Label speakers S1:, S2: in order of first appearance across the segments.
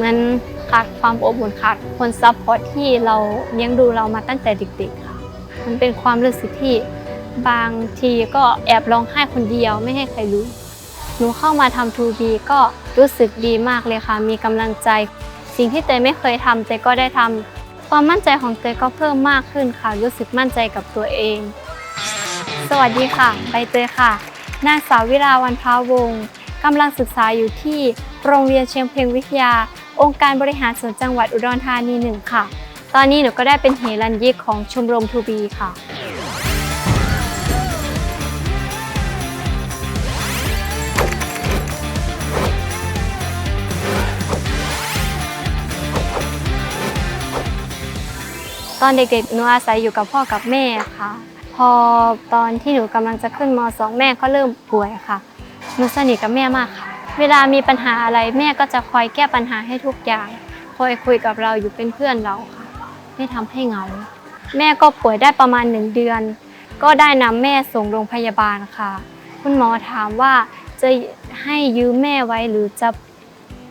S1: มือนขาดความอบอุ่นขาดคนซัพพอร์ตที่เราเลี้ยงดูเรามาตั้งแต่เด็กๆค่ะ มันเป็นความรู้สึกที่บางทีก็แอบร้องไห้คนเดียวไม่ให้ใครรู้ หนูเข้ามาทำ 2B ก็รู้สึกดีมากเลยค่ะ มีกำลังใจ สิ่งที่เตยไม่เคยทำเตยก็ได้ทำความมั่นใจของเตยก็เพิ่มมากขึ้นค่ะ รู้สึกมั่นใจกับตัวเอง สวัสดีค่ะใบเตยค่ะ นางสาววิราวันพาวงศ์กำลังศึกษาอยู่ที่ โรงเรียนเชียงเพลงวิทยา องค์การบริหารส่วนจังหวัดอุดรธานีหนึ่งค่ะ ตอนนี้หนูก็ได้เป็นเหรัญยิกของชมรมทูบีค่ะตอนเด็กๆ หนูอาศัยอยู่กับพ่อกับแม่ค่ะ พอตอนที่หนูกำลังจะขึ้นม .2 แม่ก็เริ่มป่วยค่ะ หนูสนิทกับแม่มากค่ะ เวลามีปัญหาอะไรแม่ก็จะคอยแก้ปัญหาให้ทุกอย่าง คอยคุยกับเราอยู่เป็นเพื่อนเราค่ะ ไม่ทำให้เหงา แม่ก็ป่วยได้ประมาณหนึ่งเดือน ก็ได้นำแม่ส่งโรงพยาบาลค่ะ คุณหมอถามว่าจะให้ยืมแม่ไว้หรือจะ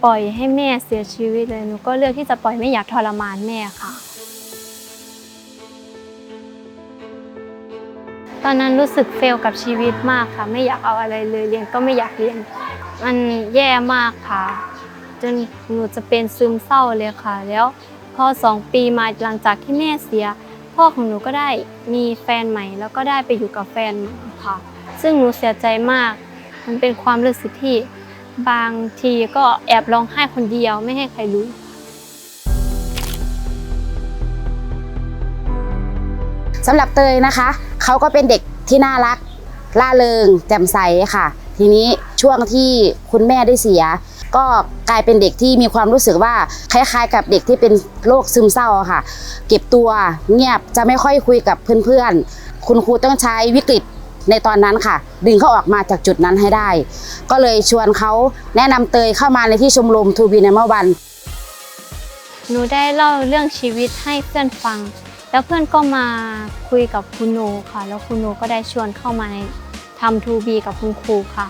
S1: ปล่อยให้แม่เสียชีวิตเลยหนูก็เลือกที่จะปล่อยไม่อยากทรมานแม่ค่ะ ตอนนั้นรู้สึกเฟลกับชีวิตมากค่ะ ไม่อยากเอาอะไรเลยเรียนก็ไม่อยากเรียน มันแย่มากค่ะ จนหนูจะเป็นซึมเศร้าเลยค่ะ แล้วพอสองปีมาหลังจากที่แม่เสีย พ่อของหนูก็ได้มีแฟนใหม่ แล้วก็ได้ไปอยู่กับแฟนค่ะ ซึ่งหนูเสียใจมาก มันเป็นความรู้สึกที่บางทีก็แอบร้องไห้คนเดียวไม่ให้ใครรู้
S2: สำหรับเตยนะคะ เขาก็เป็นเด็กที่น่ารักล่าเริงแจ่มใสค่ะ ทีนี้ ช่วงที่คุณแม่ได้เสีย ก็กลายเป็นเด็กที่มีความรู้สึกว่าคล้ายๆ กับเด็กที่เป็นโรคซึมเศร้าค่ะ เก็บตัวเงียบจะไม่ค่อยคุยกับเพื่อนๆ คุณครูต้องใช้วิกฤตในตอนนั้นค่ะ ดึงเขาออกมาจากจุดนั้นให้ได้ ก็เลยชวนเขาแนะนำเตยเข้ามาในที่ชมรมทูบีในเมื่อวัน
S1: หนูได้เล่าเรื่องชีวิตให้เพื่อนฟัง แล้วเพื่อนก็มาคุยกับคุณโนค่ะ แล้วคุณโนก็ได้ชวนเข้ามาในทำทูบีกับคุณครูค่ะ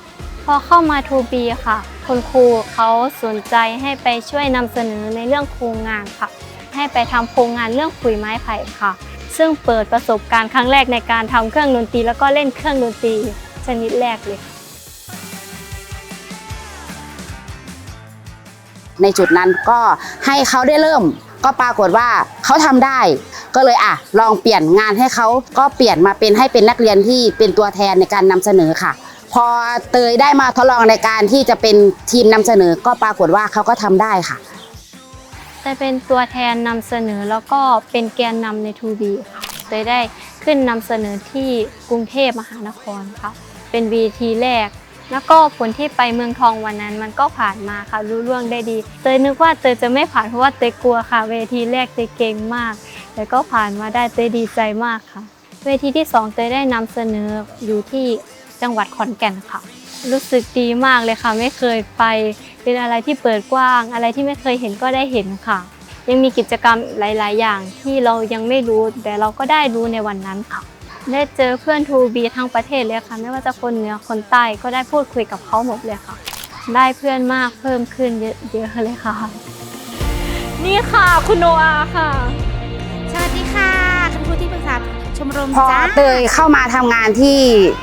S1: พอเข้ามาทูบีค่ะ คุณครูเขาสนใจให้ไปช่วยนำเสนอในเรื่องโครงงานค่ะ ให้ไปทำโครงงานเรื่องขุยไม้ไผ่ค่ะ ซึ่งเปิดประสบการณ์ครั้งแรกในการทำเครื่องดนตรีแล้วก็เล่นเครื่องดนตรีชนิดแรกเลย
S2: ในจุดนั้นก็ให้เขาได้เริ่ม ก็ปรากฏว่าเขาทำได้ ก็เลยอะลองเปลี่ยนงานให้เขาก็เปลี่ยนมาเป็นให้เป็นนักเรียนที่เป็นตัวแทนในการนำเสนอค่ะ พอเตยได้มาทดลองในการที่จะเป็นทีมนำเสนอก็ปรากฏว่าเขาก็ทำได้ค่ะ
S1: ได้เป็นตัวแทนนำเสนอแล้วก็เป็นแกนนำใน 2B ค่ะโดยได้ขึ้นนำเสนอที่กรุงเทพมหานครค่ะ เป็น VT แรก แล้วก็ผลที่ไปเมืองทองวันนั้น มันก็ผ่านมาค่ะรู้เรื่องได้ดี เตยนึกว่าเตยจะไม่ผ่านเพราะว่าเตยกลัวค่ะ เวทีแรกเตยเก่งมาก แต่ก็ผ่านมาได้เตยดีใจมากค่ะ เวทีที่สองเตยได้นำเสนออยู่ที่ จังหวัดขอนแก่นค่ะ รู้สึกดีมากเลยค่ะ ไม่เคยไป เป็นอะไรที่เปิดกว้าง อะไรที่ไม่เคยเห็นก็ได้เห็นค่ะ ยังมีกิจกรรมหลาย ๆ อย่างที่เรายังไม่รู้ แต่เราก็ได้รู้ในวันนั้นค่ะ ได้เจอเพื่อนทูบีทั้งประเทศเลยค่ะ ไม่ว่าจะคนเหนือคนใต้ก็ได้พูดคุยกับเขาหมดเลยค่ะ ได้เพื่อนมากเพิ่มขึ้นเยอะเยอะเลยค่ะ นี่ค่ะคุณโนอาค่ะ
S3: สวัสดีค่ะคุณครูที่ปรึกษา ชมรม
S2: พอ
S3: จ้า
S2: เตยเข้ามาทำงานที่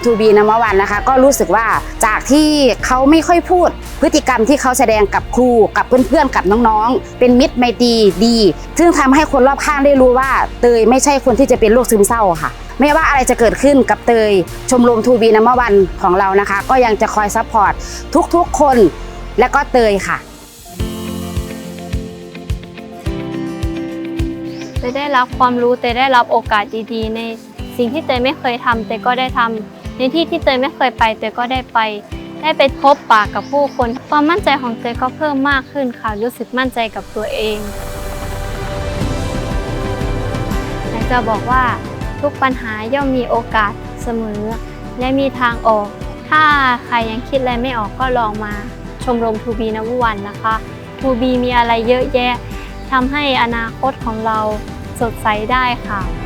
S2: ทูบีนมวันนะคะ ก็รู้สึกว่าจากที่เขาไม่ค่อยพูด พฤติกรรมที่เขาแสดงกับครูกับเพื่อนๆกับน้องๆ เป็นมิตรไมตรีดี ซึ่งทำให้คนรอบข้างได้รู้ว่า เตยไม่ใช่คนที่จะเป็นโรคซึมเศร้าค่ะ ไม่ว่าอะไรจะเกิดขึ้นกับเตย ชมรมทูบีนมวันของเรานะคะ ก็ยังจะคอยซัพพอร์ตทุกๆคนและก็เตยค่ะ
S1: เตยได้รับความรู้เตยได้รับโอกาสดีๆ ในสิ่งที่เตยไม่เคยทำเตยก็ได้ทำในที่ที่เตยไม่เคยไปเตยก็ได้ไป ได้ไปพบปากกับผู้คน ความมั่นใจของเตยก็เพิ่มมากขึ้นค่ะ รู้สึกมั่นใจกับตัวเองอยากจะบอกว่าทุกปัญหาย่อมมีโอกาสเสมอ และมีทางออก ถ้าใครยังคิดอะไรไม่ออกก็ลองมา ชมรมทูบีนวันนะคะทูบีมีอะไรเยอะแยะทำให้อนาคตของเรา สดใสได้ค่ะ